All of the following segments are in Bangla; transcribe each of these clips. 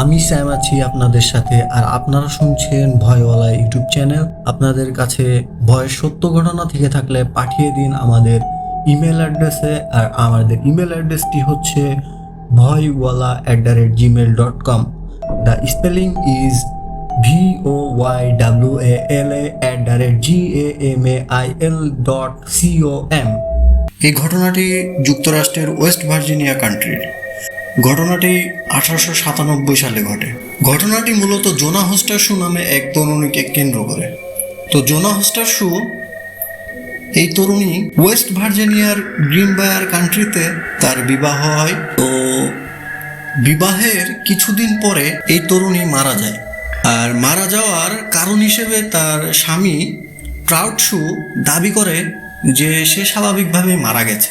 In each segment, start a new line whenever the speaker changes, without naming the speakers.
আমি স্যাম আছি আপনাদের সাথে আর আপনারা শুনছেন ভয়ওয়ালা ইউটিউব চ্যানেল। আপনাদের কাছে ভয়ের সত্য ঘটনা থেকে থাকলে পাঠিয়ে দিন আমাদের ইমেল অ্যাড্রেসে আর আমাদের ইমেল অ্যাড্রেসটি হচ্ছে voywala at the rate Gmail dot com the spelling is V O Y W A L A at the rate G M A I L dot C O M M এই ঘটনাটি যুক্তরাষ্ট্রের ওয়েস্ট ভার্জিনিয়া কান্ট্রির। ঘটনাটি আঠারোশো সাতানব্বই সালে ঘটে। ঘটনাটি মূলত জোনা হোস্টার শু নামে এক তরুণীকে কেন্দ্র করে। তো জোনা হোস্টার শু, এই তরুণী ওয়েস্ট ভার্জিনিয়ার গ্রিনবায়ার কান্ট্রিতে তার বিবাহ হয়। তো বিবাহের কিছুদিন পরে এই তরুণী মারা যায়। আর মারা যাওয়ার কারণ হিসেবে তার স্বামী ট্রাউট শু দাবি করে যে সে স্বাভাবিকভাবে মারা গেছে।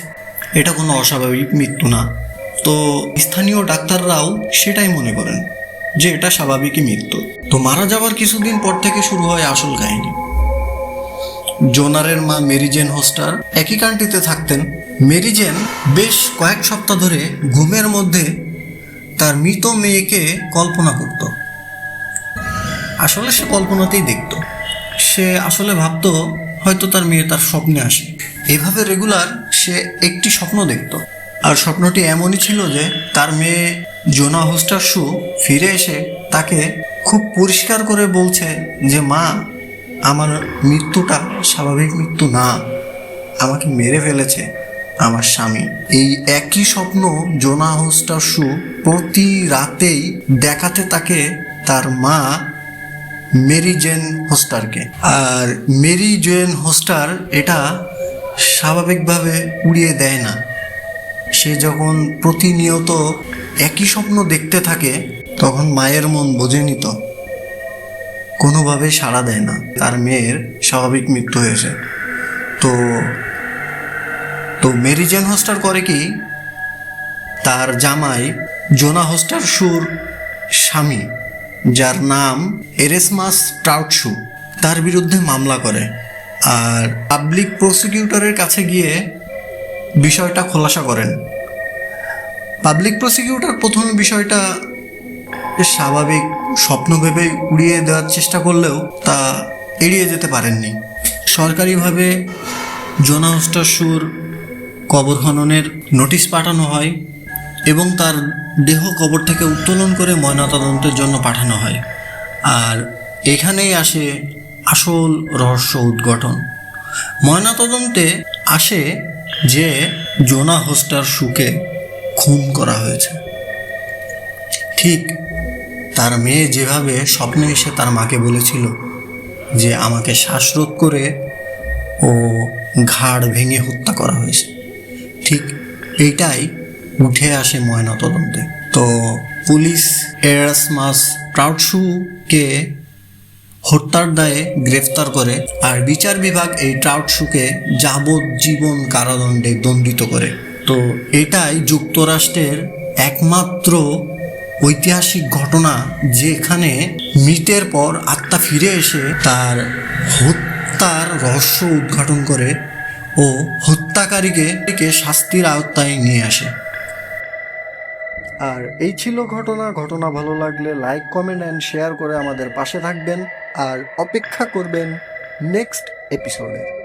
এটা কোনো অস্বাভাবিক মৃত্যু না। তো স্থানীয় ডাক্তাররাও সেটাই মনে করেন যে এটা স্বাভাবিকই মৃত্যু। তো মারা যাওয়ার কিছুদিন পর থেকে শুরু হয় আসল কাহিনী। জোনারের মা মেরিজেন হোস্টার একই কান্ট্রিতে থাকতেন। মেরিজেন বেশ কয়েক সপ্তাহ ধরে ঘুমের মধ্যে তার মৃত মেয়েকে কল্পনা করত। আসলে সে কল্পনাতেই দেখত। সে আসলে ভাবতো হয়তো তার মেয়ে তার স্বপ্নে আসে। এভাবে রেগুলার সে একটি স্বপ্ন দেখত। আর স্বপ্নটি এমনই ছিল যে তার মেয়ে জোনা হোস্টার শু ফিরে এসে তাকে খুব পরিষ্কার করে বলছে যে, মা, আমার মৃত্যুটা স্বাভাবিক মৃত্যু না। আমাকে মেরে ফেলেছে আমার স্বামী। এই একই স্বপ্ন জোনা হোস্টার শু প্রতি রাতেই দেখাতে তাকে তার মা মেরি জেন হোস্টারকে। আর মেরি জেন হোস্টার এটা স্বাভাবিকভাবে উড়িয়ে দেয় না। সে যখন প্রতিনিয়ত একই স্বপ্ন দেখতে থাকে, তখন মায়ের মন বোঝে নিত কোনোভাবে সাড়া দেয় না। তার মেয়ের স্বাভাবিক মৃত্যু হয়েছে। তো তো মেরি জেন হোস্টার করে কি? তার জামাই জোনা হোস্টার সুর স্বামী, যার নাম এরেসমাস ট্রাউটসু। তার বিরুদ্ধে মামলা করে। আর পাবলিক প্রসিকিউটরের কাছে গিয়ে বিষয়টা খোলাসা করেন। পাবলিক প্রসিকিউটর প্রথমে বিষয়টা স্বাভাবিক স্বপ্ন ভেবে উড়িয়ে দেওয়ার চেষ্টা করলেও তা এড়িয়ে যেতে পারেননি। সরকারিভাবে জোনা সুর, কবর খননের নোটিশ পাঠানো হয় এবং তার দেহ কবর থেকে উত্তোলন করে ময়নাতদন্তের জন্য পাঠানো হয়। আর এখানেই আসে আসল রহস্য উদ্ঘটন। ময়নাতদন্তে আসে যে জোনা হোস্টার সুকে খুন করা হয়েছে। ঠিক তার মেয়ে যেভাবে স্বপ্নে এসে তার মাকে বলেছিল যে আমাকে শ্বাসরোধ করে ও ঘাড় ভেঙে হত্যা করা হয়েছে। ঠিক এইটাই উঠে আসে ময়নাতদন্তে। তো পুলিশ এরাসমাস ট্রাউটসুকে হত্যার দায়ে গ্রেফতার করে আর বিচার বিভাগ এই ট্রাউটসুকে যাবজ্জীবন কারাদণ্ডে দণ্ডিত করে। তো এটাই যুক্তরাষ্ট্রের একমাত্র ঐতিহাসিক ঘটনা যেখানে মৃতের পর আত্মা ফিরে এসে তার হত্যার রহস্য উদ্ঘাটন করে ও হত্যাকারীকে শাস্তির আওতায় নিয়ে আসে। আর এই ছিল ঘটনা। ঘটনা ভালো লাগলে লাইক কমেন্ট অ্যান্ড শেয়ার করে আমাদের পাশে থাকবেন। আর অপেক্ষা করবেন নেক্সট এপিসোডের